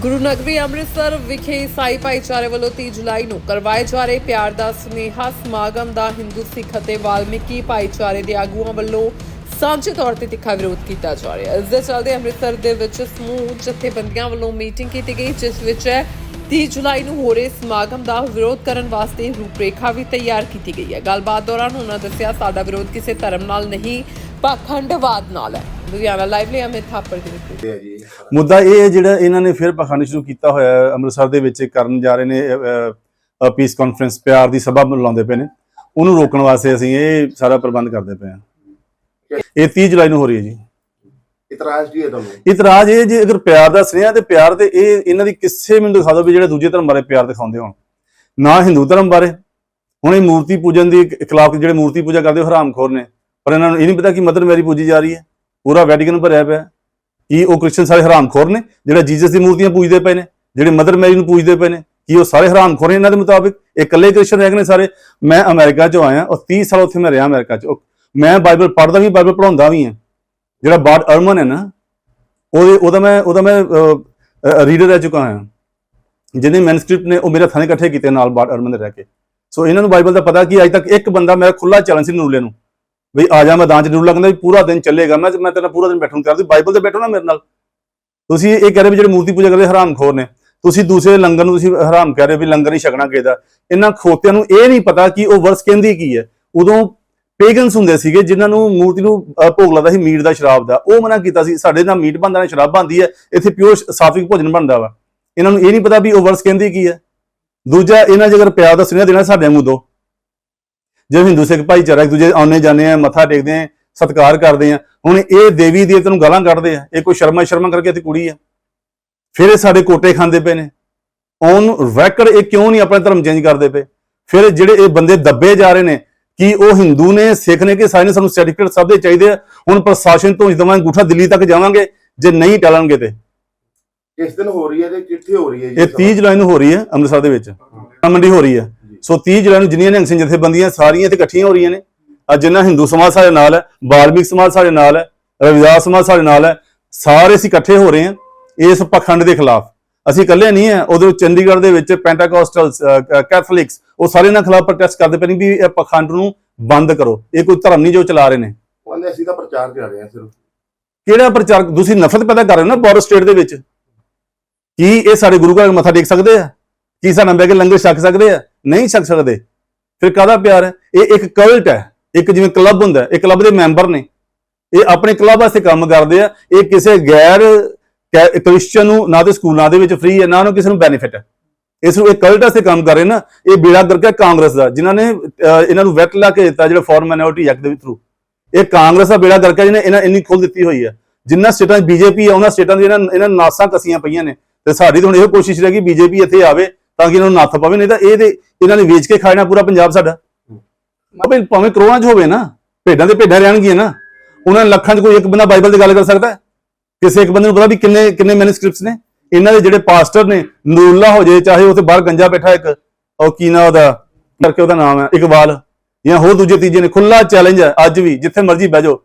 ਗੁਰੂ ਨਗਰੀ ਅੰਮ੍ਰਿਤਸਰ ਵਿਖੇ ਈਸਾਈ ਭਾਈਚਾਰੇ ਵੱਲੋਂ 30 ਜੁਲਾਈ ਨੂੰ ਕਰਵਾਏ ਜਾ ਰਹੇ ਪਿਆਰ ਦਾ ਸੁਨੇਹਾ ਸਮਾਗਮ ਦਾ ਹਿੰਦੂ ਸਿੱਖ ਅਤੇ ਵਾਲਮੀਕੀ ਭਾਈਚਾਰੇ ਦੇ ਆਗੂਆਂ ਵੱਲੋਂ ਸਾਂਝੇ ਤੌਰ ਤੇ ਤਿੱਖਾ ਵਿਰੋਧ ਕੀਤਾ ਜਾ ਰਿਹਾ ਹੈ। ਇਸ ਦੇ ਚੱਲਦੇ ਅੰਮ੍ਰਿਤਸਰ ਦੇ ਵਿੱਚ ਸਮੂਹ ਜਥੇਬੰਦੀਆਂ ਵੱਲੋਂ ਮੀਟਿੰਗ ਕੀਤੀ ਗਈ, ਜਿਸ ਵਿੱਚ 30 ਜੁਲਾਈ ਨੂੰ ਹੋ ਰਹੇ ਸਮਾਗਮ ਦਾ ਵਿਰੋਧ ਕਰਨ ਵਾਸਤੇ ਰੂਪਰੇਖਾ ਵੀ ਤਿਆਰ ਕੀਤੀ ਗਈ ਹੈ। ਗੱਲਬਾਤ ਦੌਰਾਨ ਉਹਨਾਂ ਦੱਸਿਆ, ਸਾਡਾ ਵਿਰੋਧ ਕਿਸੇ ਧਰਮ ਨਾਲ ਨਹੀਂ, ਪਾਖੰਡਵਾਦ ਨਾਲ ਹੈ। ਲੁਧਿਆਣਾ ਲਾਈਵ ਲਈ ਅਮਿਤ ਥਾਪੜ ਦੀ ਰਿਪੋਰਟ। ਮੁੱਦਾ ਇਹ ਹੈ ਜਿਹੜਾ ਇਹਨਾਂ ਨੇ ਫਿਰ ਪਖੰਡ ਸ਼ੁਰੂ ਕੀਤਾ ਹੋਇਆ ਹੈ। ਅੰਮ੍ਰਿਤਸਰ ਦੇ ਵਿੱਚ ਕਰਨ ਜਾ ਰਹੇ ਨੇ ਪੀਸ ਕਾਨਫਰੰਸ ਪਿਆਰ ਦੀ ਸਭਾ ਬੁਲਾਉਂਦੇ ਪਏ ਨੇ। ਉਹਨੂੰ ਰੋਕਣ ਵਾਸਤੇ ਅਸੀਂ ਇਹ ਸਾਰਾ ਪ੍ਰਬੰਧ ਕਰਦੇ ਪਏ ਹਾਂ। ਇਹ 30 ਜੁਲਾਈ ਨੂੰ ਹੋ ਰਹੀ ਹੈ ਜੀ। ਇਤਰਾਜ਼ ਕੀ ਹੈ ਤੁਹਾਨੂੰ? ਇਤਰਾਜ਼ ਇਹ ਜੇ, ਅਗਰ ਪਿਆਰ ਦਾ ਸੁਨੇਹਾ ਤੇ ਪਿਆਰ ਤੇ ਇਹ ਇਹਨਾਂ ਦੀ ਕਿਸੇ ਮੈਨੂੰ ਦਿਖਾ ਦਿਓ ਵੀ ਜਿਹੜੇ ਦੂਜੇ ਧਰਮ ਬਾਰੇ ਪਿਆਰ ਦਿਖਾਉਂਦੇ ਹੋਣ। ਨਾ ਹਿੰਦੂ ਧਰਮ ਬਾਰੇ। ਹੁਣ ਇਹ ਮੂਰਤੀ ਪੂਜਨ ਦੀ ਖਿਲਾਫ ਜਿਹੜੇ ਮੂਰਤੀ ਪੂਜਾ ਕਰਦੇ ਉਹ ਹਰਾਮਖੋਰ ਨੇ। ਪਰ ਇਹਨਾਂ ਨੂੰ ਇਹ ਨਹੀਂ ਪਤਾ ਕਿ ਮਦਰ ਮੈਰੀ ਪੂਜੀ ਜਾ ਰਹੀ ਹੈ। ਪੂਰਾ ਵੈਟੀਕਨ ਭਰਿਆ ਪਿਆ। ਹੈ। ਕੀ ਉਹ ਕ੍ਰਿਸਚਨ ਸਾਰੇ ਹਰਾਮਖੋਰ ਨੇ? ਜਿਹੜੇ ਜੀਸਸ ਦੀ ਮੂਰਤੀਆਂ ਪੂਜਦੇ ਪਏ ਨੇ, ਜਿਹੜੇ ਮਦਰ ਮੈਰੀ ਨੂੰ ਪੂਜਦੇ ਪਏ ਨੇ, ਕੀ ਉਹ ਸਾਰੇ ਹਰਾਮਖੋਰ ਨੇ ਇਹਨਾਂ ਦੇ ਮੁਤਾਬਿਕ? ਇਹ ਇਕੱਲੇ ਕ੍ਰਿਸਚਨ ਰਹਿ ਗਏ ਨੇ ਸਾਰੇ। ਮੈਂ ਅਮਰੀਕਾ 'ਚੋਂ ਆਇਆ ਔਰ 30 ਸਾਲ ਉੱਥੇ ਮੈਂ ਰਿਹਾ ਅਮਰੀਕਾ 'ਚ। ਮੈਂ ਬਾਈਬਲ ਪੜ੍ਹਦਾ ਵੀ, ਬਾਈਬਲ ਪੜ੍ਹਾਉਂਦਾ ਵੀ ਹਾਂ। ਜਿਹੜਾ ਬਾਰਡ ਅਰਮਨ ਹੈ ਨਾ, ਉਹਦੇ, ਉਹਦਾ ਮੈਂ ਉਹਦਾ ਮੈਂ ਰੀਡਰ ਰਹਿ ਚੁੱਕਾ ਹਾਂ। ਜਿਹਨੇ ਮੈਨੂਸਕ੍ਰਿਪਟ ਨੇ, ਉਹ ਮੇਰੇ ਥਾਣੇ ਇਕੱਠੇ ਕੀਤੇ ਨਾਲ ਬਾਰਡ ਅਰਮਨ ਦੇ ਰਹਿ ਕੇ। ਸੋ ਇਹਨਾਂ ਨੂੰ ਬਾਈਬਲ ਦਾ ਪਤਾ ਕਿ ਅੱਜ ਤੱਕ ਇੱਕ ਬੰਦਾ ਮੇਰਾ ਖੁੱਲਾ ਚੈਲੰਜ ਸੀ ਨੂਲੇ ਨੂੰ। ਵੀ ਆ ਜਾ ਮੈਦਾਨ ਚ ਨੂਲਾ ਕਹਿੰਦਾ ਵੀ ਪੂਰਾ ਦਿਨ ਚੱਲੇਗਾ। ਮੈਂ ਮੈਂ ਤੇਰਾ ਪੂਰਾ ਦਿਨ ਬੈਠੂੰ ਕਰ ਬਾਈਬਲ ਤੇ ਬੈਠੋ ਨਾ ਮੇਰੇ ਨਾਲ। ਤੁਸੀਂ ਇਹ ਕਹਿ ਰਹੇ ਵੀ ਜਿਹੜੇ ਮੂਰਤੀ ਪੂਜਾ ਕਰਦੇ ਹਰਾਮਖੋਰ ਨੇ। ਤੁਸੀਂ ਦੂਸਰੇ ਲੰਗਰ ਨੂੰ ਤੁਸੀਂ ਹਰਾਮ ਕਹਿ ਰਹੇ ਹੋ ਵੀ ਲੰਗਰ ਨਹੀਂ ਛਕਣਾ ਚਾਹੀਦਾ ਇਹਨਾਂ ਖੋਤਿਆਂ ਨੂੰ ਇਹ ਨਹੀਂ ਪਤਾ ਕਿ ਉਹ ਵਰਸ ਕਹਿੰਦੀ ਕੀ ਹੈ। ਉਦੋਂ ਪੇਗਨਸ ਹੁੰਦੇ ਸੀਗੇ, ਜਿਨ੍ਹਾਂ ਨੂੰ ਮੂਰਤੀ ਨੂੰ ਭੋਗ ਲੱਗਦਾ ਸੀ ਮੀਟ ਦਾ ਸ਼ਰਾਬ ਦਾ। ਉਹ ਮਨਾ ਕੀਤਾ ਸੀ, ਸਾਡੇ ਨਾਲ ਮੀਟ ਬਣਦਾ ਨਾ, ਸ਼ਰਾਬ ਬਣਦੀ ਹੈ, ਇੱਥੇ ਪਿਓਰ ਸਾਤਵਿਕ ਭੋਜਨ ਬਣਦਾ ਵਾ। ਇਹਨਾਂ ਨੂੰ ਇਹ ਨਹੀਂ ਪਤਾ ਵੀ ਉਹ ਵਰਸ ਕਹਿੰਦੀ ਕੀ ਹੈ। ਦੂਜਾ, ਇਹਨਾਂ ਜੇਕਰ ਪਿਆਰ ਦਾ ਸੁਨੇਹਾ ਦੇਣਾ ਸਾਡੇ ਵਾਂਗੂ ਦੋ। ਜਿਵੇਂ ਹਿੰਦੂ ਸਿੱਖ ਭਾਈਚਾਰਾ ਇੱਕ ਦੂਜੇ ਆਉਣੇ ਜਾਂਦੇ ਆ, ਮੱਥਾ ਟੇਕਦੇ ਆ, ਸਤਿਕਾਰ ਕਰਦੇ ਆ, ਹੁਣ ਇਹ ਦੇਵੀ ਦੇਵਤੇ ਨੂੰ ਗਾਲਾਂ ਕੱਢਦੇ ਆ, ਇਹ ਕੋਈ ਸ਼ਰਮਾ ਸ਼ਰਮਾ ਕਰਕੇ ਤੇ ਕੁੜੀ ਆ। ਫਿਰ ਇਹ ਸਾਡੇ ਕੋਟੇ ਖਾਂਦੇ ਪਏ ਨੇ। ਔਨ ਰੈਕਡ ਇਹ ਕਿਉਂ ਨਹੀਂ ਆਪਣਾ ਧਰਮ ਚੇਂਜ ਕਰਦੇ ਪਏ? ਫਿਰ ਜਿਹੜੇ ਇਹ ਬੰਦੇ ਦੱਬੇ ਜਾ ਰਹੇ ਨੇ ਕਿ ਉਹ ਹਿੰਦੂ ਨੇ ਸਿੱਖ ਨੇ ਕਿ ਸਾਰੇ ਨੇ ਸਾਨੂੰ ਸਰਟੀਫਿਕੇਟ ਸਭ ਦੇ ਚਾਹੀਦੇ ਆ। ਹੁਣ ਪ੍ਰਸ਼ਾਸਨ ਤੋਂ ਜਦੋਂ ਮੈਂ ਅੰਗੂਠਾ ਦਿੱਲੀ ਤੱਕ ਜਾਵਾਂਗੇ ਜੇ ਨਹੀਂ ਟਲਣਗੇ ਤੇ। ਕਿਸ ਦਿਨ ਹੋ ਰਹੀ ਹੈ ਤੇ ਕਿੱਥੇ ਹੋ ਰਹੀ ਹੈ ਜੀ ਇਹ 30 ਜੁਲਾਈ ਨੂੰ ਹੋ ਰਹੀ ਹੈ ਅੰਮ੍ਰਿਤਸਰ ਦੇ ਵਿੱਚ। ਮੰਡੀ ਹੋ ਰਹੀ ਹੈ। ਸੋ 30 ਜੁਲਾਈ ਨੂੰ ਜਿੰਨੀਆਂ ਨਿਹੰਗ ਸਿੰਘ ਜਥੇਬੰਦੀਆਂ ਸਾਰੀਆਂ ਇੱਥੇ ਇਕੱਠੀਆਂ ਹੋ ਰਹੀਆਂ ਨੇ। ਅੱਜ ਜਿੰਨਾ ਹਿੰਦੂ ਸਮਾਜ ਸਾਡੇ ਨਾਲ ਹੈ ਬਾਲਮੀਕ ਸਮਾਜ ਸਾਡੇ ਨਾਲ ਹੈ ਰਵਿਦਾਸ ਸਮਾਜ ਸਾਡੇ ਨਾਲ ਹੈ ਸਾਰੇ ਅਸੀਂ ਇਕੱਠੇ ਹੋ ਰਹੇ ਹਾਂ ਇਸ ਪਖੰਡ ਦੇ ਖਿਲਾਫ। ਅਸੀਂ ਇਕੱਲੇ ਨਹੀਂ ਹੈ ਉਹਦੇ ਵਿੱਚ ਚੰਡੀਗੜ੍ਹ ਦੇ ਵਿੱਚ ਪੈਂਟਾਕੋਸਟਲਸ ਕੈਥੋਲਿਕਸ ਉਹ ਸਾਰੇ ਇਹਨਾਂ ਖਿਲਾਫ ਪ੍ਰੋਟੈਸਟ ਕਰਦੇ ਪਏ ਨੇ ਵੀ ਇਹ ਪਖੰਡ ਨੂੰ ਬੰਦ ਕਰੋ। ਇਹ ਕੋਈ ਧਰਮ ਨਹੀਂ ਜੋ ਚਲਾ ਰਹੇ ਨੇ। ਕਹਿੰਦੇ ਅਸੀਂ ਤਾਂ ਪ੍ਰਚਾਰ ਕਰ ਰਹੇ ਹਾਂ ਸਿਰਫ। ਕਿਹੜਾ ਪ੍ਰਚਾਰ? ਤੁਸੀਂ ਨਫ਼ਰਤ ਪੈਦਾ ਕਰ ਰਹੇ ਹੋ ਨਾ ਬੋਰਡਰ ਸਟੇਟ ਦੇ ਵਿੱਚ। ਕੀ ਇਹ ਸਾਡੇ ਗੁਰੂ ਘਰ ਮੱਥਾ ਟੇਕ ਸਕਦੇ ਆ? ਕੀ ਸਾਡਾ ਬੈ ਕੇ ਲੰਗਰ ਛਕ ਸਕਦੇ ਆ? ਨਹੀਂ ਛਕ ਸਕਦੇ। ਫਿਰ ਕਾਹਦਾ ਪਿਆਰ ਹੈ? ਇਹ ਇੱਕ ਕਲਟ ਹੈ। ਇੱਕ ਜਿਵੇਂ ਕਲੱਬ ਹੁੰਦਾ ਹੈ, ਇਹ ਕਲੱਬ ਦੇ ਮੈਂਬਰ ਨੇ। ਇਹ ਆਪਣੇ ਕਲੱਬ ਵਾਸਤੇ ਕੰਮ ਕਰਦੇ ਆ। ਇਹ ਕਿਸੇ ਗੈਰ ਕ੍ਰਿਸਚੀਅਨ ਨੂੰ ਨਾ ਤੇ ਸਕੂਲਾਂ ਦੇ ਵਿੱਚ ਫ੍ਰੀ ਹੈ ਨਾ ਉਹਨੂੰ ਕਿਸੇ ਨੂੰ ਬੈਨੀਫਿਟ ਹੈ। ਇਸ ਨੂੰ ਇਹ ਕਲਟ ਵਾਸਤੇ ਕੰਮ ਕਰ ਰਹੇ ਨਾ, ਇਹ ਬੇੜਾ ਕਰਕੇ ਕਾਂਗਰਸ ਦਾ, ਜਿਨ੍ਹਾਂ ਨੇ ਇਹਨਾਂ ਨੂੰ ਵੈਟ ਲਾ ਕੇ ਦਿੱਤਾ ਜਿਹੜਾ ਫੋਰਨ ਮਾਈਨੋਰਿਟੀ ਐਕਟ ਦੇ ਥਰੂ ਇਹ ਕਾਂਗਰਸ ਦਾ ਬੇੜਾ ਕਰਕੇ ਜਿਹਨੇ ਇਹਨਾਂ ਇੰਨੀ ਖੋਲ ਦਿੱਤੀ ਹੋਈ ਹੈ। ਜਿੰਨਾ ਸਟੇਟਾਂ 'ਚ ਬੀਜੇਪੀ ਆ ਉਹਨਾਂ ਸਟੇਟਾਂ ਦੀ ਇਹਨਾਂ ਨਾਸਾਂ ਕਸੀਆਂ ਪਈਆਂ ਨੇ। ਤੇ ਸਾਡੀ ਤਾਂ ਹੁਣ ਇਹੋ ਕੋਸ਼ਿਸ਼ ਰਹੇਗੀ ਬੀਜੇਪੀ ਇੱਥੇ ਆਵੇ ਤਾਂ ਕਿ ਇਹਨਾਂ ਨੂੰ ਨੱਥ ਪਵੇ, ਨਹੀਂ ਤਾਂ ਇਹ ਤੇ ਇਹਨਾਂ ਨੇ ਵੇਚ ਕੇ ਖਾਣਾ ਪੂਰਾ ਪੰਜਾਬ ਸਾਡਾ। ਭਾਵੇਂ ਭਾਵੇਂ ਕਰੋੜਾਂ 'ਚ ਹੋਵੇ ਨਾ, ਭੇਡਾਂ ਦੇ ਭੇਡਾਂ ਰਹਿਣਗੀਆਂ ਨਾ। ਉਹਨਾਂ ਲੱਖਾਂ 'ਚ ਕੋਈ ਇੱਕ ਬੰਦਾ ਬਾਈਬਲ ਦੀ ਗੱਲ ਕਰ ਸਕਦਾ? ਕਿਸੇ ਇੱਕ ਬੰਦੇ ਨੂੰ ਪਤਾ ਵੀ ਕਿੰਨੇ ਕਿੰਨੇ ਮੈਨੂਸਕ੍ਰਿਪਟਸ ਨੇ? ਇਹਨਾਂ ਦੇ ਜਿਹੜੇ ਪਾਸਟਰ ਨੇ, ਨੂਰੁੱਲਾ ਹੋ ਜਾਏ ਚਾਹੇ ਉੱਥੇ ਬਾਹਰ ਗੰਜਾ ਬੈਠਾ ਇੱਕ, ਉਹ ਕੀ ਨਾ ਉਹਦਾ? ਕਰਕੇ ਉਹਦਾ ਨਾਮ ਹੈ, ਇਕਬਾਲ, ਜਾਂ ਹੋਰ ਦੂਜੇ ਤੀਜੇ ਨੇ ਖੁੱਲਾ ਚੈਲੰਜ ਹੈ, ਅੱਜ ਵੀ, ਜਿੱਥੇ ਮਰਜ਼ੀ ਬਹਿ ਜਾਓ।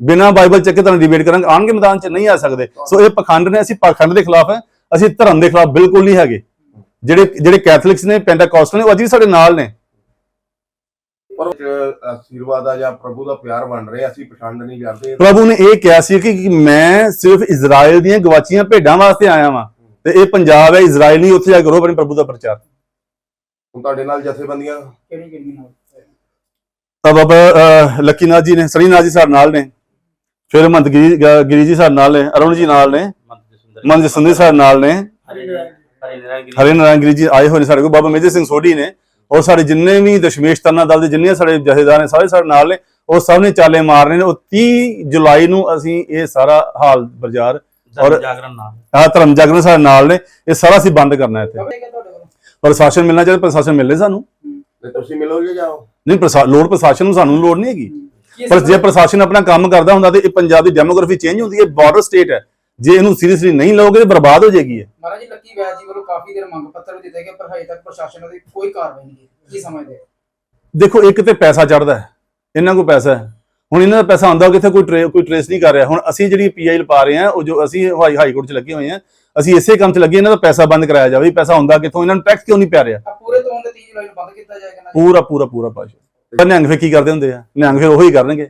ਬਿਨਾਂ ਬਾਈਬਲ ਚੱਕੇ ਤੁਹਾਨੂੰ ਡਿਬੇਟ ਕਰਾਂਗੇ ਆਣਗੇ ਮੈਦਾਨ 'ਚ, ਨਹੀਂ ਆ ਸਕਦੇ। ਸੋ ਇਹ ਪਖੰਡ ਨੇ, ਅਸੀਂ ਪਖੰਡ ਦੇ ਖਿਲਾਫ ਹੈ, ਅਸੀਂ ਧਰਮ ਦੇ ਖਿਲਾਫ ਬਿਲਕੁਲ ਨਹੀਂ ਹੈਗੇ। ਜਿਹੜੇ ਜਿਹੜੇ ਕੈਥੋਲਿਕਸ ਨੇ ਪੈਂਟਾਕੋਸਟਲ ਨੇ, ਉਹ ਅੱਜ ਵੀ ਸਾਡੇ ਨਾਲ ਨੇ। ਪਰ ਆਸ਼ੀਰਵਾਦ ਆ ਜਾਂ ਪ੍ਰਭੂ ਦਾ ਪਿਆਰ ਬਣ ਰਿਹਾ ਅਸੀਂ ਪਛਾਣ ਨਹੀਂ ਕਰਦੇ। ਪ੍ਰਭੂ ਨੇ ਇਹ ਕਿਹਾ ਸੀ ਕਿ ਮੈਂ ਸਿਰਫ ਇਜ਼ਰਾਈਲ ਦੀਆਂ ਗਵਾਚੀਆਂ ਭੇਡਾਂ ਵਾਸਤੇ ਆਇਆ ਵਾਂ ਤੇ ਇਹ ਪੰਜਾਬ ਹੈ ਇਜ਼ਰਾਈਲ ਨਹੀਂ ਉੱਥੇ ਜਾ ਕੇ ਕਰੋ ਆਪਣੇ ਪ੍ਰਭੂ ਦਾ ਪ੍ਰਚਾਰ। ਹੁਣ ਤੁਹਾਡੇ ਨਾਲ ਜਥੇਬੰਦੀਆਂ? ਕਿਹੜੀ ਕਿਹੜੀ ਨਾਲ? ਤਾਂ ਬਾਬਾ ਅਹ, ਲੱਕੀਨਾਥ ਜੀ ਨੇ ਸਰੀਨਾਥ ਜੀ ਸਾਡੇ ਨਾਲ ਨੇ ਫਿਰ ਮੰਤ ਗਿਰੀ ਜੀ ਸਾਡੇ ਨਾਲ ਨੇ ਅਰੁਣ ਜੀ ਨਾਲ ਨੇ ਮੰਤ ਜਸਵੰਤ ਜੀ ਸਾਡੇ ਨਾਲ ਨੇ। ਹਰੇ ਨਾਰਾਇਣ ਗਿਰੀ ਜੀ ਆਏ ਹੋਏ ਨੇ ਸਾਡੇ ਕੋਲ ਬਾਬਾ ਮੇਜਰ ਸਿੰਘ ਸੋਢੀ ਨੇ ਔਰ ਸਾਡੇ ਜਿੰਨੇ ਵੀ ਦਸ਼ਮੇਸ਼ ਤਰਨਾ ਦਲ ਦੇ ਜਿੰਨੇ ਸਾਡੇ ਜਥੇਦਾਰ ਨੇ ਸਾਰੇ ਸਾਡੇ ਨਾਲ ਨੇ ਉਹ ਸਭ ਨੇ ਚਾਲੇ ਮਾਰ ਰਹੇ ਨੇ। ਉਹ 30 ਜੁਲਾਈ ਨੂੰ ਅਸੀਂ ਇਹ ਸਾਰਾ ਹਾਲ ਬਾਜ਼ਾਰ ਔਰ- ਜਾਗਰਣ ਨਾਲ। ਆਹ ਧਰਮ ਜਾਗਰਣ ਸਾਡੇ ਨਾਲ ਨੇ। ਇਹ ਸਾਰਾ ਅਸੀਂ ਬੰਦ ਕਰਨਾ ਇੱਥੇ। ਪ੍ਰਸ਼ਾਸਨ ਮਿਲਣਾ ਚਾਹੀਦਾ ਪ੍ਰਸ਼ਾਸਨ ਮਿਲੇ ਸਾਨੂੰ। ਤੁਸੀਂ ਮਿਲੋਗੇ ਜਾਓ ਨਹੀਂ ਲੋੜ ਪ੍ਰਸ਼ਾਸਨ ਨੂੰ ਸਾਨੂੰ ਲੋੜ ਨਹੀਂ ਹੈਗੀ। ਪਰ ਜੇ ਪ੍ਰਸ਼ਾਸਨ ਆਪਣਾ ਕੰਮ ਕਰਦਾ ਹੁੰਦਾ ਤੇ ਇਹ ਪੰਜਾਬ ਦੀ ਡੈਮੋਗ੍ਰਾਫੀ ਚੇਂਜ ਹੁੰਦੀ ਹੈ ਬਾਰਡਰ ਸਟੇਟ ਹੈ। ਜੇ ਇਹਨੂੰ ਸੀਰੀਅਸਲੀ ਨਹੀਂ ਲਓਗੇ ਤੇ ਬਰਬਾਦ ਹੋ ਜਾਏਗੀ ਇਹ। ਮਹਾਰਾਜ ਜੀ ਲੱਕੀ ਵੈਦ ਜੀ ਵੱਲੋਂ ਕਾਫੀ ਦੇਰ ਮੰਗ ਪੱਤਰ ਵੀ ਦਿੱਤੇ ਗਏ ਪਰ ਹਜੇ ਤੱਕ ਪ੍ਰਸ਼ਾਸਨ ਦੀ ਕੋਈ ਕਾਰਵਾਈ ਨਹੀਂ ਕੀਤੀ। ਕੀ ਸਮਝਦੇ ਹੋ? ਦੇਖੋ ਇੱਕ ਤੇ ਪੈਸਾ ਚੜਦਾ ਹੈ ਇਹਨਾਂ ਕੋਲ ਪੈਸਾ ਹੈ। ਹੁਣ ਇਹਨਾਂ ਦਾ ਪੈਸਾ ਆਉਂਦਾ ਕਿੱਥੇ ਕੋਈ ਟਰੇ- ਕੋਈ ਟ੍ਰੇਸ ਨਹੀਂ ਕਰ ਰਿਹਾ। ਹੁਣ ਅਸੀਂ ਜਿਹੜੀ ਪੀਆਈ ਪਾ ਰਹੇ ਹਾਂ ਉਹ ਜੋ ਅਸੀਂ ਹਾਈ ਹਾਈ ਕੋਰਟ 'ਚ ਲੱਗੇ ਹੋਏ ਹਾਂ ਅਸੀਂ ਇਸੇ ਕੰਮ 'ਚ ਲੱਗੇ ਇਹਨਾਂ ਦਾ ਪੈਸਾ ਬੰਦ ਕਰਾਇਆ ਜਾਵੇ। ਵੀ ਪੈਸਾ ਹੁੰਦਾ ਕਿੱਥੋਂ ਇਹਨਾਂ ਨੂੰ ਟੈਕਸ ਕਿਉਂ ਨਹੀਂ ਪੈ ਰਿਹਾ? ਆ ਪੂਰੇ ਤੋਂ ਦੇ 30 ਜੁਲਾਈ ਨੂੰ ਬੰਦ ਕੀਤਾ ਜਾਏਗਾ ਨਾ ਜੀ? ਪੂਰਾ ਪੂਰਾ ਪੂਰਾ ਪਾਸ਼ਾ ਪਰ ਨਿਹੰਗ ਫਿਰ ਕੀ ਕਰਦੇ ਹੁੰਦੇ ਆ? ਨਿਹੰਗ ਫਿਰ ਉਹੀ ਕਰਨਗੇ।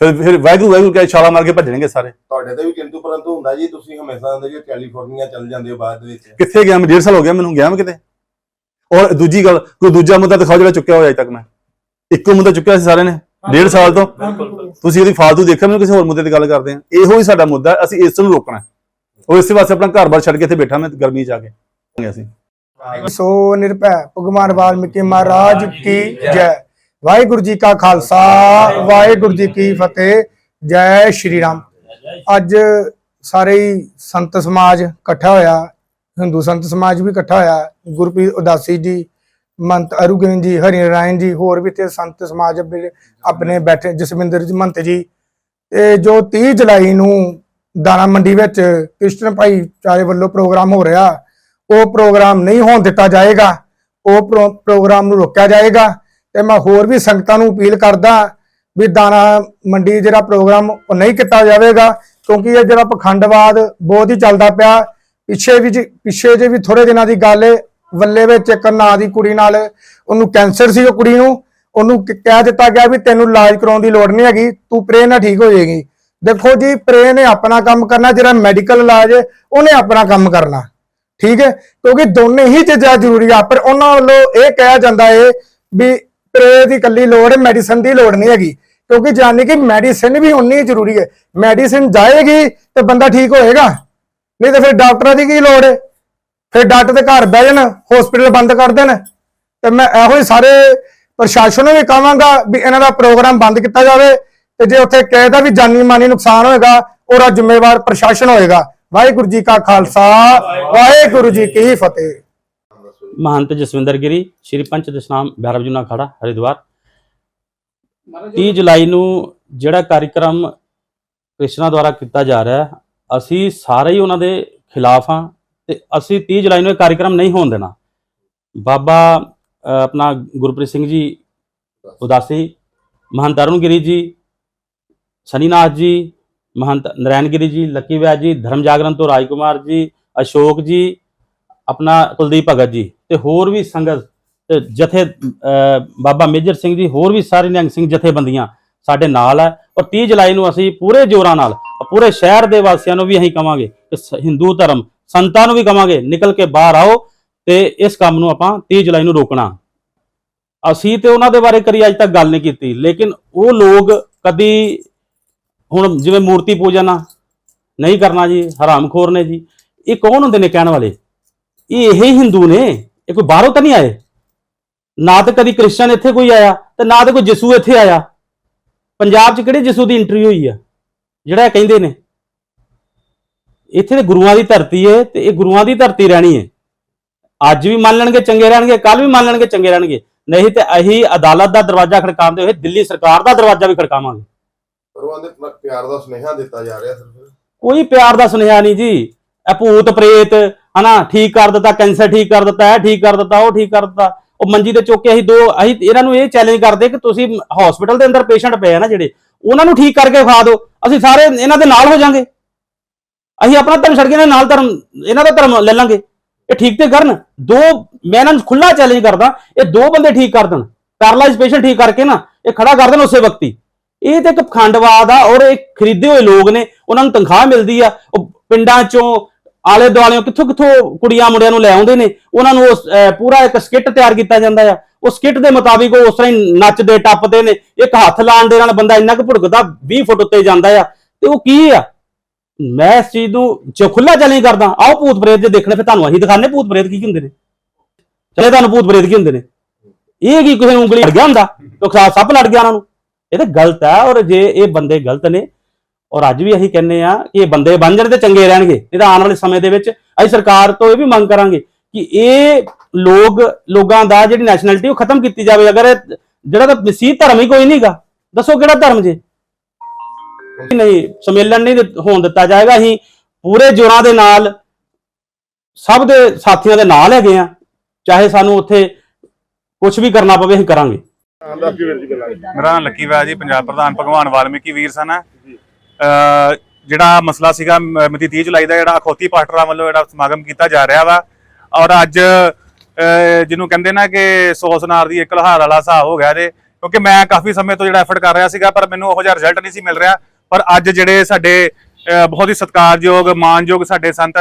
ਫਿਰ ਫਿਰ ਵਾਹਿਗੁਰੂ ਵਾਹਿਗੁਰੂ ਕਹੇ ਛਾਲਾ ਮਾਰ ਕੇ ਭੱਜਣਗੇ ਸਾਰੇ। ਤੁਹਾਡੇ ਤੇ ਵੀ ਕਿੰਤੂ ਪਰੰਤੂ ਹੁੰਦਾ ਜੀ ਤੁਸੀਂ ਹਮੇਸ਼ਾ ਹੁੰਦੇ ਜੀ ਕੈਲੀਫੋਰਨੀਆ ਚੱਲ ਜਾਂਦੇ ਹੋ ਬਾਅਦ ਵਿੱਚ। ਕਿੱਥੇ ਗਿਆ ਮੈਂ? ਡੇਢ ਸਾਲ ਹੋ ਗਿਆ ਮੈਨੂੰ ਗਿਆ ਮੈਂ ਕਿਤੇ? ਔਰ ਦੂਜੀ ਗੱਲ ਕੋਈ ਦੂਜਾ ਮੁੱਦਾ ਦਿਖਾਓ ਜਿਹੜਾ ਚੁੱਕਿਆ ਹੋਇਆ ਅਜੇ ਤੱਕ ਮੈਂ। ਇੱਕੋ ਮੁੱਦਾ ਚੁੱਕਿਆ ਸੀ ਸਾਰਿਆਂ ਨੇ ਡੇਢ ਸਾਲ ਤੋਂ। ਤੁਸੀਂ ਇਹਦੀ ਫਾਲਤੂ ਦੇਖਿਆ ਮੈਨੂੰ ਕਿਸੇ ਹੋਰ ਮੁੱਦੇ ਤੇ ਗੱਲ ਕਰਦੇ ਆ। ਇਹੋ ਹੀ ਸਾਡਾ ਮੁੱਦਾ ਹੈ, ਅਸੀਂ ਇਸ ਨੂੰ ਰੋਕਣਾ। ਉਹ ਇਸੇ ਵਾਸਤੇ ਆਪਣਾ ਘਰ-ਬਾਰ ਛੱਡ ਕੇ ਇੱਥੇ ਬੈਠਾ ਮੈਂ ਗਰਮੀ ਚ ਆ ਕੇ। ਅਸੀਂ। ਸੋ ਨਿਰਭੈ ਭਗਵਾਨ ਵਾਲਮੀਕੀ ਮਹਾਰਾਜ ਕੀ ਜੈ। ਵਾਹਿਗੁਰੂ ਜੀ ਕਾ ਖਾਲਸਾ, ਵਾਹਿਗੁਰੂ ਜੀ ਕੀ ਫਤਿਹ, ਜੈ ਸ਼੍ਰੀ ਰਾਮ। ਅੱਜ ਸਾਰੇ ਹੀ ਸੰਤ ਸਮਾਜ ਇਕੱਠਾ ਹੋਇਆ, ਹਿੰਦੂ ਸੰਤ ਸਮਾਜ ਵੀ ਇਕੱਠਾ ਹੋਇਆ, ਗੁਰਪ੍ਰੀਤ ਉਦਾਸੀ ਜੀ, ਮੰਤ ਅਰੁਗਨ ਜੀ, ਹਰੀ ਨਾਰਾਇਣ ਜੀ, ਹੋਰ ਵੀ ਤੇ ਸੰਤ ਸਮਾਜ ਆਪਣੇ- ਬੈਠੇ, ਜਸਵਿੰਦਰ ਜੀ, ਮੰਤ ਜੀ। ਤੇ ਜੋ 30 ਜੁਲਾਈ ਨੂੰ ਦਾਣਾ ਮੰਡੀ ਵਿੱਚ ਕ੍ਰਿਸ਼ਨ ਭਾਈਚਾਰੇ ਵੱਲੋਂ ਪ੍ਰੋਗਰਾਮ ਹੋ ਰਿਹਾ, ਉਹ ਪ੍ਰੋਗਰਾਮ ਨਹੀਂ ਹੋਣ ਦਿੱਤਾ ਜਾਏਗਾ, ਉਹ ਪ੍ਰੋ- ਪ੍ਰੋਗਰਾਮ ਨੂੰ ਰੋਕਿਆ ਜਾਏਗਾ। ਤੇ ਮੈਂ ਹੋਰ ਵੀ ਸੰਗਤਾਂ ਨੂੰ ਅਪੀਲ ਕਰਦਾ ਵੀ ਦਾਣਾ ਮੰਡੀ ਜਿਹੜਾ ਪ੍ਰੋਗਰਾਮ ਉਹ ਨਹੀਂ ਕੀਤਾ ਜਾਵੇਗਾ, ਕਿਉਂਕਿ ਇਹ ਜਿਹੜਾ ਪਖੰਡਵਾਦ ਬਹੁਤ ਹੀ ਚੱਲਦਾ ਪਿਆ। ਪਿੱਛੇ ਵੀ ਜੀ- ਪਿੱਛੇ ਜੇ ਵੀ ਥੋੜੇ ਦਿਨਾਂ ਦੀ ਗੱਲ ਹੈ ਵੱਲੇ ਵਿੱਚ ਇੱਕ ਨਾਂ ਦੀ ਕੁੜੀ ਨਾਲ, ਉਹਨੂੰ ਕੈਂਸਰ ਸੀ ਉਹ ਕੁੜੀ ਨੂੰ, ਉਹਨੂੰ ਕਹਿ ਦਿੱਤਾ ਗਿਆ ਵੀ ਤੈਨੂੰ ਇਲਾਜ ਕਰਾਉਣ ਦੀ ਲੋੜ ਨਹੀਂ ਹੈਗੀ, ਤੂੰ ਪ੍ਰੇ ਨਾਲ ਠੀਕ ਹੋ ਜਾਏਗੀ। ਦੇਖੋ ਜੀ ਪ੍ਰੇ ਨੇ ਆਪਣਾ ਕੰਮ ਕਰਨਾ, ਜਿਹੜਾ ਮੈਡੀਕਲ ਇਲਾਜ ਹੈ ਉਹਨੇ ਆਪਣਾ ਕੰਮ ਕਰਨਾ। ਠੀਕ ਹੈ ਕਿਉਂਕਿ ਦੋਨੇ ਹੀ ਚੀਜ਼ਾਂ ਜ਼ਰੂਰੀ ਆ, ਪਰ ਉਹਨਾਂ ਵੱਲੋਂ ਇਹ ਕਿਹਾ ਜਾਂਦਾ ਏ ਵੀ ਪ੍ਰੇ ਦੀ ਕੱਲੀ ਲੋੜ ਹੈ ਮੈਡੀਸਨ ਦੀ ਲੋੜ ਨਹੀਂ ਹੈਗੀ। ਕਿਉਂਕਿ ਜਾਣੀ ਕਿ ਮੈਡੀਸਨ ਵੀ ਉਨੀ ਜ਼ਰੂਰੀ ਹੈ। ਮੈਡੀਸਨ ਜਾਏਗੀ ਤੇ ਬੰਦਾ ਠੀਕ ਹੋਏਗਾ। ਨਹੀਂ ਤਾਂ ਫਿਰ ਡਾਕਟਰਾਂ ਦੀ ਕੀ ਲੋੜ ਹੈ? ਫਿਰ ਡਾਕਟਰ ਦੇ ਘਰ ਬਹਿ ਜਾਣ ਹਸਪੀਟਲ ਬੰਦ ਕਰ ਦੇਣ। ਤੇ ਮੈਂ ਇਹੋ ਹੀ ਸਾਰੇ ਪ੍ਰਸ਼ਾਸਨ ਨੂੰ ਵੀ ਕਹਾਂਗਾ ਵੀ ਇਹਨਾਂ ਦਾ ਪ੍ਰੋਗਰਾਮ ਬੰਦ ਕੀਤਾ ਜਾਵੇ ਤੇ ਜੇ ਉੱਥੇ ਕਿਸੇ ਦਾ ਵੀ ਜਾਨੀ ਮਾਨੀ ਨੁਕਸਾਨ ਹੋਏਗਾ, ਉਹਦਾ ਜ਼ਿੰਮੇਵਾਰ ਪ੍ਰਸ਼ਾਸਨ ਹੋਏਗਾ। ਵਾਹਿਗੁਰੂ ਜੀ ਕਾ ਖਾਲਸਾ, ਵਾਹਿਗੁਰੂ ਜੀ ਕੀ ਫਤਿਹ। ਮਹੰਤ ਜਸਵਿੰਦਰ ਗਿਰੀ ਸ਼੍ਰੀ ਪੰਚ ਦਸ਼ਨਾਮ ਭੈਰਵ ਜੁਨਾ ਖੜਾ ਹਰਿਦਵਾਰ 30 ਜੁਲਾਈ ਨੂੰ ਜਿਹੜਾ ਕਾਰਜਕ੍ਰਮ ਕ੍ਰਿਸ਼ਨਾ ਦੁਆਰਾ ਕੀਤਾ ਜਾ ਰਿਹਾ ਅਸੀਂ ਸਾਰੇ ਹੀ ਉਹਨਾਂ ਦੇ ਖਿਲਾਫ ਹਾਂ ਤੇ ਅਸੀਂ 30 ਜੁਲਾਈ ਨੂੰ ਇਹ ਕਾਰਜਕ੍ਰਮ ਨਹੀਂ ਹੋਣ ਦੇਣਾ। ਬਾਬਾ ਆਪਣਾ ਗੁਰਪ੍ਰੀਤ ਸਿੰਘ ਜੀ ਉਦਾਸੀ ਮਹੰਤ ਅਰੁਣ ਗਿਰੀ ਜੀ ਸਨੀਨਾਥ ਜੀ ਮਹੰਤ ਨਰੈਣਗਿਰੀ ਜੀ ਲੱਕੀ ਵਿਆਜ ਜੀ ਧਰਮ ਜਾਗਰਣ ਤੋਂ ਰਾਜਕੁਮਾਰ ਜੀ ਅਸ਼ੋਕ ਜੀ ਆਪਣਾ ਕੁਲਦੀਪ ਭਗਤ ਜੀ। ਤੇ ਹੋਰ ਵੀ ਸੰਗਤ, ਤੇ ਜਥੇ ਬਾਬਾ ਮੇਜਰ ਸਿੰਘ ਜੀ, ਹੋਰ ਵੀ ਸਾਰੇ ਨਿਹੰਗ ਸਿੰਘ ਜਥੇਬੰਦੀਆਂ ਸਾਡੇ ਨਾਲ ਹੈ ਔਰ 30 ਜੁਲਾਈ ਨੂੰ ਅਸੀਂ ਪੂਰੇ ਜੋਰਾਂ ਨਾਲ ਪੂਰੇ ਸ਼ਹਿਰ ਦੇ ਵਾਸੀਆਂ ਨੂੰ ਵੀ ਅਸੀਂ ਕਵਾਂਗੇ ਕਿ ਸ- ਹਿੰਦੂ ਧਰਮ ਸੰਤਾਂ ਨੂੰ ਵੀ ਕਵਾਂਗੇ, ਨਿਕਲ ਕੇ ਬਾਹਰ ਆਓ ਤੇ ਇਸ ਕੰਮ ਨੂੰ ਆਪਾਂ 30 ਜੁਲਾਈ ਨੂੰ ਰੋਕਣਾ। ਅਸੀਂ ਤੇ ਉਹਨਾਂ ਦੇ ਬਾਰੇ ਕਰੀ ਅੱਜ ਤੱਕ ਗੱਲ ਨਹੀਂ ਕੀਤੀ, ਲੇਕਿਨ ਉਹ ਲੋਕ ਕਦੀ ਹੁਣ ਜਿਵੇਂ ਮੂਰਤੀ ਪੂਜਨ ਆ ਨਹੀਂ ਕਰਨਾ ਜੀ, ਹਰਾਮਖੋਰ ਨੇ ਜੀ, ਇਹ ਕੌਣ ਹੁੰਦੇ ਨੇ ਕਹਿਣ ਵਾਲੇ? ਇਹ ਇਹ ਹਿੰਦੂ ਨੇ। ਇਹ ਕੋਈ ਬਾਹਰੋਂ ਤਾਂ ਨਹੀਂ ਆਏ? ਨਾ ਤਾਂ ਕਦੀ ਕ੍ਰਿਸਚਨ ਇੱਥੇ ਕੋਈ ਆਇਆ ਤੇ ਨਾ ਤਾਂ ਕੋਈ ਯਿਸੂ ਇੱਥੇ ਆਇਆ। ਪੰਜਾਬ 'ਚ ਕਿਹੜੇ ਯਿਸੂ ਦੀ ਐਂਟਰੀ ਹੋਈ ਆ? ਜਿਹੜਾ ਇਹ ਕਹਿੰਦੇ ਨੇ। ਇੱਥੇ ਤੇ ਗੁਰੂਆਂ ਦੀ ਧਰਤੀ ਹੈ ਤੇ ਇਹ ਗੁਰੂਆਂ ਦੀ ਧਰਤੀ ਰਹਿਣੀ ਹੈ ਅੱਜ ਵੀ ਮੰਨ ਲੈਣਗੇ ਚੰਗੇ ਰਹਿਣਗੇ ਕੱਲ ਵੀ ਮੰਨ ਲੈਣਗੇ ਚੰਗੇ ਰਹਿਣਗੇ। ਨਹੀਂ ਤੇ ਅਸੀਂ ਅਦਾਲਤ ਦਾ ਦਰਵਾਜ਼ਾ ਖੜਕਾਉਂਦੇ ਹੋਏ ਦਿੱਲੀ ਸਰਕਾਰ ਦਾ ਦਰਵਾਜ਼ਾ ਵੀ ਖੜਕਾਵਾਂਗੇ। ਪਰ ਉਹਦੇ ਪਿਆਰ ਦਾ ਸੁਨੇਹਾ ਦਿੱਤਾ ਜਾ ਰਿਹਾ ਸਿਰਫ ਕੋਈ ਪਿਆਰ ਦਾ ਸੁਨੇਹਾ ਨਹੀਂ ਜੀ। ਭੂਤ ਪ੍ਰੇਤ, ਹਨਾ, ਠੀਕ ਕਰ ਦਿੱਤਾ, ਕੈਂਸਰ ਠੀਕ ਕਰ ਦਿੱਤਾ, ਇਹ ਠੀਕ ਕਰ ਦਿੱਤਾ, ਉਹ ਠੀਕ ਕਰ ਦਿੱਤਾ। ਉਹ ਮੰਜੀ ਤੇ ਚੁੱਕ ਕੇ ਅਸੀਂ ਦੋ, ਅਸੀਂ ਇਹਨਾਂ ਨੂੰ ਇਹ ਚੈਲੰਜ ਕਰਦੇ ਕਿ ਤੁਸੀਂ ਹਸਪੀਟਲ ਦੇ ਅੰਦਰ ਪੇਸ਼ੈਂਟ ਪਏ ਆ ਨਾ ਜਿਹੜੇ, ਉਹਨਾਂ ਨੂੰ ਠੀਕ ਕਰਕੇ ਖਾ ਦਿਓ। ਅਸੀਂ ਸਾਰੇ ਇਹਨਾਂ ਦੇ ਨਾਲ ਹੋ ਜਾਾਂਗੇ। ਅਸੀਂ ਆਪਣਾ ਧਰਮ ਛੱਡ ਕੇ ਇਹਨਾਂ ਨਾਲ ਧਰਮ, ਇਹਨਾਂ ਦਾ ਧਰਮ ਲੈ ਲਾਂਗੇ। ਇਹ ਠੀਕ ਤੇ ਕਰਨ। ਦੋ, ਮੈਂ ਇਹਨਾਂ ਨੂੰ ਖੁੱਲਾ ਚੈਲੰਜ ਕਰਦਾ, ਇਹ ਦੋ ਬੰਦੇ ਠੀਕ ਕਰ ਦੇਣ। ਪੈਰਲਾਈਜ਼ ਪੇਸ਼ੈਂਟ ਠੀਕ ਕਰਕੇ ਨਾ, ਇਹ ਖੜਾ ਕਰ ਦੇਣ ਉਸੇ ਵਕਤੀ ਇਹ ਤੇ ਇੱਕ ਖੰਡਵਾਦ ਆ, ਔਰ ਇਹ ਖਰੀਦੇ ਹੋਏ ਲੋਕ ਨੇ, ਉਹਨਾਂ ਨੂੰ ਤਨਖਾਹ ਮਿਲਦੀ ਆ। ਉਹ ਪਿੰਡਾਂ ਚੋਂ ਆਲੇ ਦੁਆਲੇ ਕਿੱਥੋਂ ਕਿੱਥੋਂ ਕੁੜੀਆਂ ਮੁੰਡਿਆਂ ਨੂੰ ਲੈ ਆਉਂਦੇ ਨੇ, ਉਹਨਾਂ ਨੂੰ ਉਸ ਪੂਰਾ ਇੱਕ ਸਕਿੱਟ ਤਿਆਰ ਕੀਤਾ ਜਾਂਦਾ ਆ। ਉਹ ਸਕਿੱਟ ਦੇ ਮੁਤਾਬਿਕ ਉਹ ਉਸ ਤਰ੍ਹਾਂ ਹੀ ਨੱਚਦੇ, ਟੱਪਦੇ ਨੇ, ਇੱਕ ਹੱਥ ਲਾਉਣ ਦੇ ਨਾਲ ਬੰਦਾ ਇੰਨਾ ਕੁ ਭੁੜਕਦਾ 20 ਫੁੱਟ ਉੱਤੇ ਜਾਂਦਾ ਆ। ਤੇ ਉਹ ਕੀ ਆ? ਮੈਂ ਇਸ ਚੀਜ਼ ਨੂੰ ਜੋ ਖੁੱਲਾ ਚੈਲੰਜ ਕਰਦਾ, ਆਓ ਭੂਤ ਪ੍ਰੇਤ ਜੇ ਦੇਖਣੇ, ਫਿਰ ਤੁਹਾਨੂੰ ਅਸੀਂ ਦਿਖਾਣੇ ਭੂਤ ਪ੍ਰੇਤ ਕੀ ਹੁੰਦੇ ਨੇ। ਚਲੇ ਤੁਹਾਨੂੰ ਭੂਤ ਪ੍ਰੇਤ ਕੀ ਹੁੰਦੇ ਨੇ? ਇਹ ਕੀ ਕਿਸੇ ਨੂੰ ਉਂਗਲੀ ਲੜ ਗਿਆ ਹੁੰਦਾ? ਉਹ ਸੱਪ ਲੜ ਗਿਆ ਉਹਨਾਂ ਨੂੰ। ਇਹ ਤਾਂ ਗਲਤ ਹੈ ਔਰ ਜੇ ਇਹ ਬੰਦੇ ਗਲਤ ਨੇ ਔਰ ਅੱਜ ਵੀ ਅਸੀਂ ਕਹਿੰਨੇ ਆ ਕਿ ਇਹ ਬੰਦੇ ਬਣ ਜਾਣ ਤੇ ਚੰਗੇ ਰਹਿਣਗੇ। ਨਹੀਂ ਤਾਂ ਆਉਣ ਵਾਲੇ ਸਮੇਂ ਦੇ ਵਿੱਚ ਅਸੀਂ ਸਰਕਾਰ ਤੋਂ ਇਹ ਵੀ ਮੰਗ ਕਰਾਂਗੇ ਕਿ ਇਹ ਲੋਕ ਲੋਕਾਂ ਦਾ ਜਿਹੜੀ ਨੈਸ਼ਨੈਲਿਟੀ ਉਹ ਖਤਮ ਕੀਤੀ ਜਾਵੇ। ਅਗਰ ਜਿਹੜਾ ਤਾਂ ਮਸੀਹ ਧਰਮ ਹੀ ਕੋਈ ਨਹੀਂਗਾ। ਦੱਸੋ ਕਿਹੜਾ ਧਰਮ ਜੇ? ਨਹੀਂ ਸੰਮੇਲਨ ਨਹੀਂ ਹੋਣ ਦਿੱਤਾ ਜਾਏਗਾ। ਅਸੀਂ ਪੂਰੇ ਜੋਰਾਂ ਦੇ ਨਾਲ ਸਭ ਦੇ ਸਾਥੀਆਂ ਦੇ ਨਾਲ ਹੈਗੇ ਆ। ਚਾਹੇ ਸਾਨੂੰ ਉੱਥੇ ਕੁਝ ਵੀ ਕਰਨਾ ਪਵੇ ਅਸੀਂ ਕਰਾਂਗੇ। ਮੇਰਾ ਨਾਮ ਲੱਕੀ ਵੈਦ ਜੀ ਪੰਜਾਬ ਪ੍ਰਧਾਨ ਭਗਵਾਨ ਵਾਲਮੀਕੀ ਵੀਰ ਸਨ। ਜਿਹੜਾ ਮਸਲਾ ਸੀਗਾ, ਮ- ਮਿਤੀ 30 ਜੁਲਾਈ ਦਾ ਜਿਹੜਾ ਅਖੌਤੀ ਪਾਸਟਰਾਂ ਵੱਲੋਂ ਜਿਹੜਾ ਸਮਾਗਮ ਕੀਤਾ ਜਾ ਰਿਹਾ ਵਾ। ਔਰ ਅੱਜ ਜਿਹਨੂੰ ਕਹਿੰਦੇ ਨਾ ਕਿ ਸੌ ਸੁਨਾਰ ਦੀ ਇੱਕ ਲਹਾਰ ਵਾਲਾ ਹਿਸਾਬ ਹੋ ਗਿਆ ਜੇ, ਕਿਉਂਕਿ ਮੈਂ ਕਾਫੀ ਸਮੇਂ ਤੋਂ ਜਿਹੜਾ ਐਫਰਟ ਕਰ ਰਿਹਾ ਸੀਗਾ, ਪਰ ਮੈਨੂੰ ਉਹੋ ਜਿਹਾ ਰਿਜ਼ਲਟ ਨਹੀਂ ਸੀ ਮਿਲ ਰਿਹਾ। ਪਰ ਅੱਜ ਜਿਹੜੇ ਸਾਡੇ ਬਹੁਤ ਹੀ ਸਤਿਕਾਰਯੋਗ, ਮਾਨਯੋਗ ਸਾਡੇ ਸੰਤ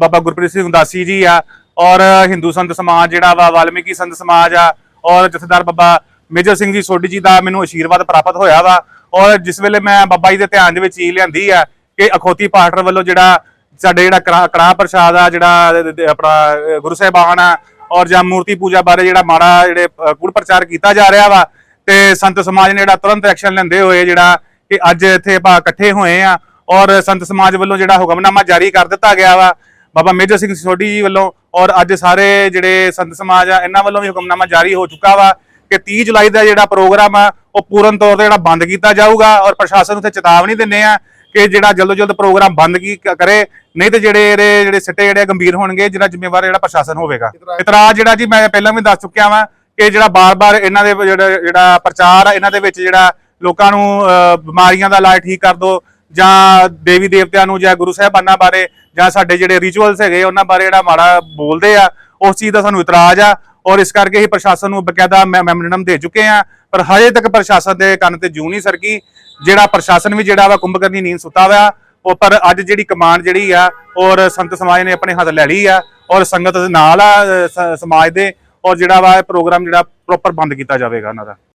ਬਾਬਾ ਗੁਰਪ੍ਰੀਤ ਸਿੰਘ ਉਦਾਸੀ ਜੀ ਆ, ਔਰ ਹਿੰਦੂ ਸੰਤ ਸਮਾਜ ਜਿਹੜਾ ਵਾ, ਵਾਲਮੀਕੀ ਸੰਤ ਸਮਾਜ ਆ, ਔਰ ਜਥੇਦਾਰ ਬਾਬਾ ਮੇਜਰ ਸਿੰਘ ਜੀ ਸੋਢੀ ਜੀ ਦਾ ਮੈਨੂੰ ਆਸ਼ੀਰਵਾਦ ਪ੍ਰਾਪਤ ਹੋਇਆ ਵਾ। ਔਰ ਜਿਸ ਵੇਲੇ ਮੈਂ ਬਾਬਾ ਜੀ ਦੇ ਧਿਆਨ ਦੇ ਵਿੱਚ ਚੀਜ਼ ਲਿਆਂਦੀ ਆ ਕਿ ਅਖੌਤੀ ਪਾਸਟਰ ਵੱਲੋਂ ਜਿਹੜਾ ਸਾਡੇ ਜਿਹੜਾ ਕੜਾ ਪ੍ਰਸ਼ਾਦ ਆ, ਜਿਹੜਾ ਆਪਣਾ ਗੁਰੂ ਸਾਹਿਬਾਨ ਆ, ਔਰ ਜਾਂ ਮੂਰਤੀ ਪੂਜਾ ਬਾਰੇ ਜਿਹੜਾ ਮਾੜਾ ਜਿਹੜੇ ਕੂੜ ਪ੍ਰਚਾਰ ਕੀਤਾ ਜਾ ਰਿਹਾ ਵਾ, ਤੇ ਸੰਤ ਸਮਾਜ ਨੇ ਜਿਹੜਾ ਤੁਰੰਤ ਐਕਸ਼ਨ ਲੈਂਦੇ ਹੋਏ ਜਿਹੜਾ ਕਿ ਅੱਜ ਇੱਥੇ ਆਪਾਂ ਇਕੱਠੇ ਹੋਏ ਆ, ਔਰ ਸੰਤ ਸਮਾਜ ਵੱਲੋਂ ਜਿਹੜਾ ਹੁਕਮਨਾਮਾ ਜਾਰੀ ਕਰ ਦਿੱਤਾ ਗਿਆ ਵਾ, ਬਾਬਾ ਮੇਜਰ ਸਿੰਘ ਸੋਢੀ ਜੀ ਵੱਲੋਂ, ਔਰ ਅੱਜ ਸਾਰੇ ਜਿਹੜੇ ਸੰਤ ਸਮਾਜ ਆ, ਇਹਨਾਂ ਵੱਲੋਂ ਵੀ ਹੁਕਮਨਾਮਾ ਜਾਰੀ ਹੋ ਚੁੱਕਾ ਵਾ ਕਿ 30 ਜੁਲਾਈ ਦਾ ਜਿਹੜਾ ਪ੍ਰੋਗਰਾਮ ਆ ਉਹ ਪੂਰਨ ਤੌਰ ਤੇ ਜਿਹੜਾ ਬੰਦ ਕੀਤਾ ਜਾਊਗਾ ਔਰ ਪ੍ਰਸ਼ਾਸਨ ਨੂੰ ਉੱਥੇ ਚੇਤਾਵਨੀ ਦਿੰਨੇ ਆ ਕਿ ਜਿਹੜਾ ਜਲਦੋ ਜਲਦ ਪ੍ਰੋਗਰਾਮ ਬੰਦ ਕੀ ਕਰੇ ਨਹੀਂ ਤੇ ਜਿਹੜੇ ਇਹਦੇ ਜਿਹੜੇ ਸਿੱਟੇ ਜਿਹੜੇ ਗੰਭੀਰ ਹੋਣਗੇ ਜਿਹੜਾ ਜ਼ਿੰਮੇਵਾਰ ਜਿਹੜਾ ਪ੍ਰਸ਼ਾਸਨ ਹੋਵੇਗਾ। ਇਤਰਾਜ਼ ਜਿਹੜਾ ਜੀ ਮੈਂ ਪਹਿਲਾਂ ਵੀ ਦੱਸ ਚੁੱਕਿਆ ਵਾਂ ਕਿ ਜਿਹੜਾ ਬਾਰ-ਬਾਰ ਇਹਨਾਂ ਦੇ ਜਿਹੜਾ ਜਿਹੜਾ ਪ੍ਰਚਾਰ ਆ ਇਹਨਾਂ ਦੇ ਵਿੱਚ ਜਿਹੜਾ ਲੋਕਾਂ ਨੂੰ ਬਿਮਾਰੀਆਂ ਦਾ ਇਲਾਜ ਠੀਕ ਕਰ ਦੋ ਜਾਂ ਦੇਵੀ ਦੇਵਤਿਆਂ ਨੂੰ ਜਾਂ ਗੁਰੂ ਸਾਹਿਬਾਨਾਂ ਬਾਰੇ ਜਾਂ ਸਾਡੇ ਜਿਹੜੇ ਰਿਚੁਅਲਸ ਹੈਗੇ ਉਹਨਾਂ ਬਾਰੇ ਜਿਹੜਾ ਮਾੜਾ ਬੋਲਦੇ ਆ ਉਸ ਚੀਜ਼ ਦਾ ਸਾਨੂੰ ਇਤਰਾਜ਼ ਆ। ਔਰ ਇਸ ਕਰਕੇ ਹੀ ਪ੍ਰਸ਼ਾਸਨ ਨੂੰ ਬਕਾਇਦਾ ਮੈਮੋਰੰਡਮ ਦੇ ਚੁੱਕੇ ਆ ਪਰ ਹਜੇ ਤੱਕ ਪ੍ਰਸ਼ਾਸਨ ਦੇ ਕੰਨ ਤੇ ਜੂ ਨਹੀਂ ਸਰਕੀ। ਜਿਹੜਾ ਪ੍ਰਸ਼ਾਸਨ ਵੀ ਜਿਹੜਾ ਵਾ ਕੁੰਭਕਰਨ ਦੀ ਨੀਂਦ ਸੁੱਤਾ ਹੋਇਆ ਉਹ ਪਰ ਅੱਜ ਜਿਹੜੀ ਕਮਾਂਡ ਜਿਹੜੀ ਆ, ਔਰ ਸੰਤ ਸਮਾਜ ਨੇ ਆਪਣੇ ਹੱਥ ਲੈ ਲਈ ਆ, ਔਰ ਸੰਗਤ ਦੇ ਨਾਲ ਆ ਸਮਾਜ ਦੇ, ਔਰ ਜਿਹੜਾ ਵਾ ਪ੍ਰੋਗਰਾਮ ਜਿਹੜਾ ਪ੍ਰੋਪਰ ਬੰਦ ਕੀਤਾ ਜਾਵੇਗਾ ਉਹਨਾਂ ਦਾ।